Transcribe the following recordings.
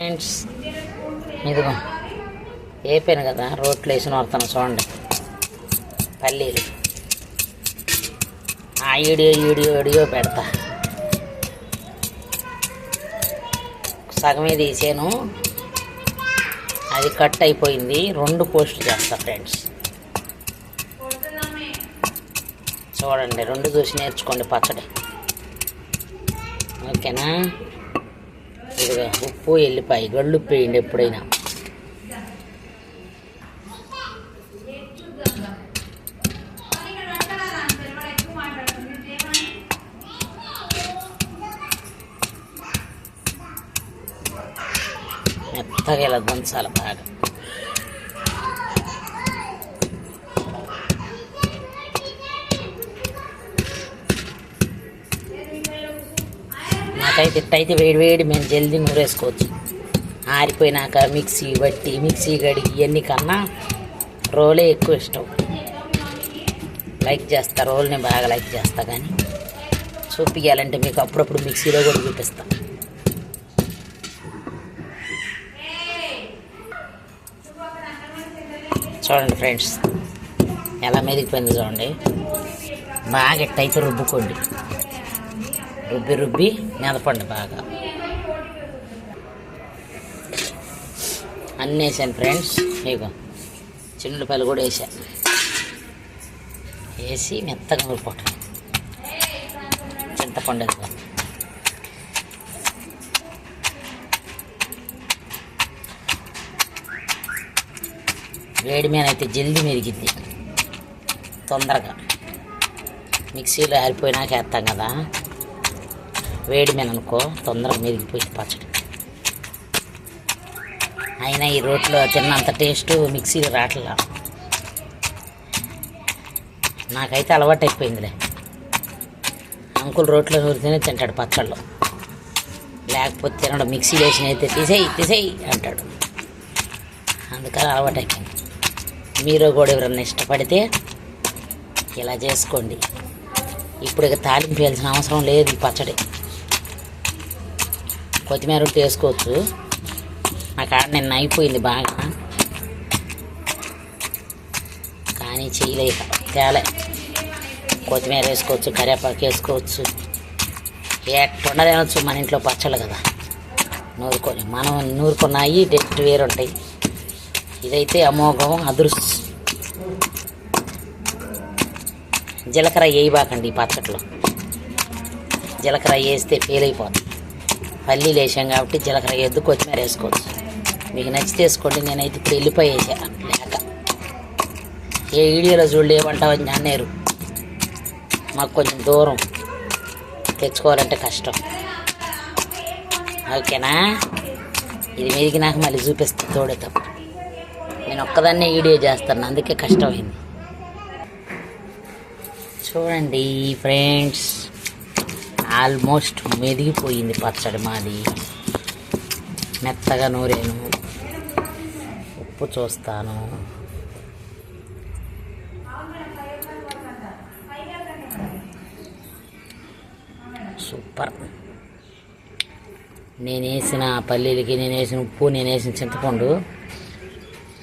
Friends ఇదిగో వేపాను కదా రోట్లో వేసి వస్తాను చూడండి. పల్లీలు. ఆ ఈడియో వీడియో వీడియో పెడతా. సగమే తీసాను. అది కట్ అయిపోయింది. రెండు పోస్ట్ చేస్తా ఫ్రెండ్స్. చూడండి రెండు చూసి నేర్చుకోండి పచ్చడి. ఓకేనా? ఇదిగా ఉప్పు ఎల్లిపాయ గళ్ళు వేయండి ఎప్పుడైనా. మెత్తగా ఇలా దంచాలి బాగా. నాకైతే ఇట్టయితే వేడి వేడి మేము జల్దీ నూరేసుకోవచ్చు. ఆరిపోయినాక మిక్సీ బట్టి మిక్సీ గడిగి ఇవన్నీ కన్నా రోలే ఎక్కువ ఇష్టం. లైక్ చేస్తా రోల్ని బాగా లైక్ చేస్తా కానీ చూపించాలంటే మీకు అప్పుడప్పుడు మిక్సీలో కూడా చూపిస్తాం. చూడండి ఫ్రెండ్స్ ఎలా మెదిగిపోయింది చూడండి. బాగా ఎట్టయితే రుబ్బుకోండి. రుబ్బి రుబ్బి మెదపండి బాగా. అన్నీ వేసాను ఫ్రెండ్స్. మీకు చిన్నులపాయలు కూడా వేసా. వేసి మెత్తగా నూరుకోవటం చింతపండు వేసుకో వేడి మీద అయితే జల్దీ మెరిగిద్ది. తొందరగా. మిక్సీలో ఆరిపోయినాక వేస్తాం కదా. వేడి మీద అనుకో తొందరగా మెరిగిపోయింది పచ్చడి. అయినా ఈ రోట్లో తిన్నంత టేస్ట్ మిక్సీలో రావట్లా నాకైతే అలవాటు అయిపోయిందిలే. అంకుల్ రోట్లో నూరితేనే తింటాడు పచ్చళ్ళు. లేకపోతే తినడం మిక్సీలో వేసిన అయితే తీసేయి తీసేయి అంటాడు. అందుకని అలవాటు అయిపోయింది. మీరు కూడా ఎవరన్నా ఇష్టపడితే ఇలా చేసుకోండి. ఇప్పుడు ఇక తాలింపు వేయాల్సిన అవసరం లేదు ఈ పచ్చడి. కొత్తిమీర ఉంటే వేసుకోవచ్చు నా కాడ నిన్న అయిపోయింది బాగా. కానీ చేయలేక తేలే. కొత్తిమీర వేసుకోవచ్చు కరివేపాకు వేసుకోవచ్చు. ఎట్టుండ మన ఇంట్లో పచ్చళ్ళు కదా. నూరుకొని మనం నూరుకున్నాయి టెస్ట్ వేరుంటాయి. ఇదైతే అమోఘం అదృశ్యం. జీలకర్ర వేయబాకండి ఈ పచ్చట్లో జీలకర్ర వేస్తే ఫెయిల్ అయిపోతుంది పల్లీలు వేసాం కాబట్టి జీలకర్ర వేయద్దు కొత్తిమీర వేసుకోవచ్చు. మీకు నచ్చితే వేసుకోండి నేనైతే ఇప్పుడు వెళ్ళిపోయి వేసాను లేక. ఏ వీడియోలో చూడలే ఏమంటావని అన్నారు మాకు కొంచెం దూరం. తెచ్చుకోవాలంటే కష్టం. ఓకేనా? ఇది మీదికి నాకు మళ్ళీ చూపిస్తాను తోడే తప్ప. నేను ఒక్కదాన్నే వీడియో చేస్తాను అందుకే కష్టమైంది. చూడండి ఫ్రెండ్స్. ఆల్మోస్ట్ మెదిగిపోయింది పచ్చడి మాది. మెత్తగా నూరేను. ఉప్పు చూస్తాను. సూపర్. నేను వేసిన పల్లీలకి నేను వేసిన ఉప్పు నేను వేసిన చింతపండు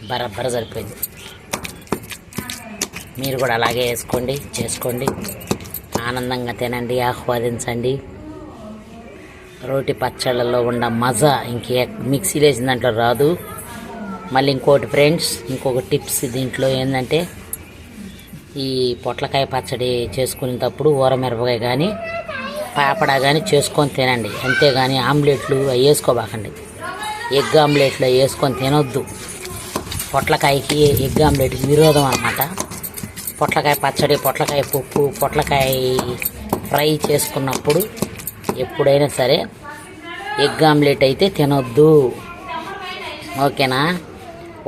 బరబ్బర సరిపోయింది. మీరు కూడా అలాగే వేసుకోండి చేసుకోండి. ఆనందంగా తినండి ఆహ్వాదించండి. రోటి పచ్చళ్ళలో ఉన్న మజా ఇంకే మిక్సీలో వేసిన దాంట్లో రాదు. మళ్ళీ ఇంకోటి ఫ్రెండ్స్ ఇంకొక టిప్స్ దీంట్లో ఏంటంటే ఈ పొట్లకాయ పచ్చడి చేసుకునేటప్పుడు ఊరమిరపకాయ కానీ పాపడా కానీ చేసుకొని తినండి. అంతేగాని ఆమ్లెట్లు అవి వేసుకోబాకండి. ఎగ్ ఆమ్లెట్లు అవి వేసుకొని తినొద్దు. పొట్లకాయకి ఎగ్ ఆమ్లెట్కి విరోధం అనమాట పొట్లకాయ పచ్చడి పొట్లకాయ పప్పు పొట్లకాయ ఫ్రై చేసుకున్నప్పుడు ఎప్పుడైనా సరే ఎగ్ ఆమ్లెట్ అయితే తినొద్దు. ఓకేనా?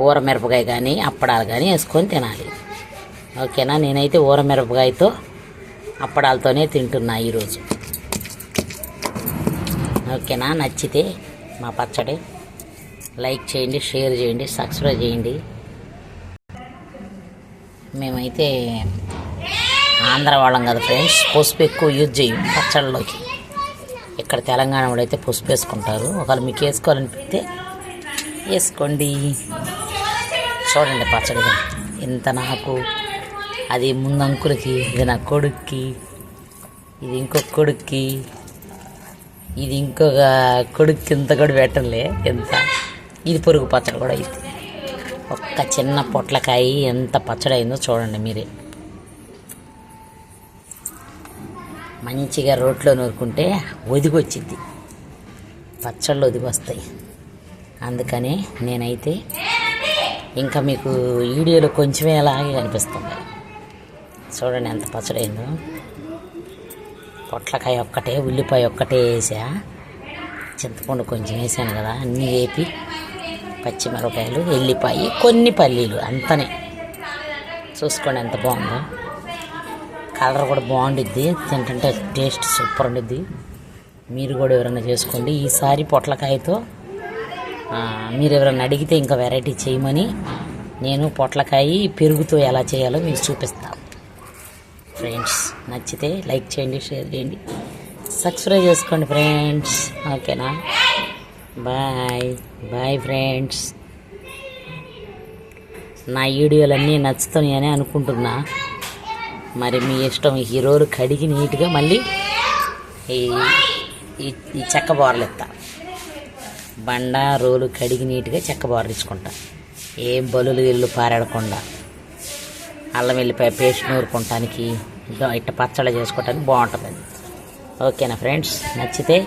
ఊర మిరపకాయ కానీ అప్పడాలు కానీ వేసుకొని తినాలి. ఓకేనా? నేనైతే ఊర మిరపకాయతో అప్పడాలతోనే తింటున్నా ఈరోజు. ఓకేనా? నచ్చితే మా పచ్చడి లైక్ చేయండి షేర్ చేయండి సబ్స్క్రైబ్ చేయండి. మేమైతే ఆంధ్ర వాళ్ళం కదా ఫ్రెండ్స్ పసుపు ఎక్కువ యూజ్ చేయం పచ్చళ్ళలోకి. ఇక్కడ తెలంగాణ వాళ్ళు అయితే పసుపు వేసుకుంటారు. ఒకవేళ మీకు వేసుకోవాలనిపిస్తే వేసుకోండి. చూడండి పచ్చడిగా ఇంత నాకు అది ముందు అంకులకి ఇది నా కొడుక్కి ఇది ఇంకొక కొడుక్కి ఇది ఇంకొక కొడుక్కి ఇంత కూడా పెట్టలే ఎంత? ఇది పొరుగు పచ్చడి కూడా ఇది. ఒక్క చిన్న పొట్లకాయ ఎంత పచ్చడైందో చూడండి మీరే. మంచిగా రోట్లో నూరుకుంటే ఒదిగొచ్చింది పచ్చళ్ళు ఒదిగొస్తాయి. అందుకనే అందుకని నేనైతే ఇంకా మీకు వీడియోలో కొంచెమే అలాగే కనిపిస్తుంది. చూడండి ఎంత పచ్చడైందో. పొట్లకాయ ఒక్కటే ఉల్లిపాయ ఒక్కటే వేసా. చింతపండు కొంచెం వేసాను కదా అన్నీ వేపి పచ్చిమిరపకాయలు ఎల్లిపాయ కొన్ని పల్లీలు అంతనే. చూసుకోండి ఎంత బాగుందో. కలర్ కూడా బాగుండిద్ది తింటుంటే టేస్ట్ సూపర్ ఉండిద్ది. మీరు కూడా ఎవరైనా చేసుకోండి. ఈసారి పొట్లకాయతో మీరు ఎవరైనా అడిగితే ఇంకా వెరైటీ చేయమని నేను పొట్లకాయ పెరుగుతో ఎలా చేయాలో మీకు చూపిస్తాను. ఫ్రెండ్స్ నచ్చితే లైక్ చేయండి షేర్ చేయండి. సబ్స్క్రైబ్ చేసుకోండి ఫ్రెండ్స్ ఓకేనా? బాయ్. Bye friends. నా వీడియోలన్నీ నచ్చుతున్నాయని అనుకుంటున్నా. మరి మీ ఇష్టం ఈ హీరోలు కడిగి నీట్గా మళ్ళీ ఈ ఈ చెక్క బోర్లు ఎత్తా బండ రోలు కడిగి నీట్గా చెక్క బోర్లు ఇచ్చుకుంటా. ఏం బలులు ఇల్లు పారాడకుండా. అల్లం వెల్లిపాయ పేస్ట్ నూరుకోవటానికి ఇట్ట పచ్చడి చేసుకోవటానికి బాగుంటుంది. ఓకేనా ఫ్రెండ్స్? నచ్చితే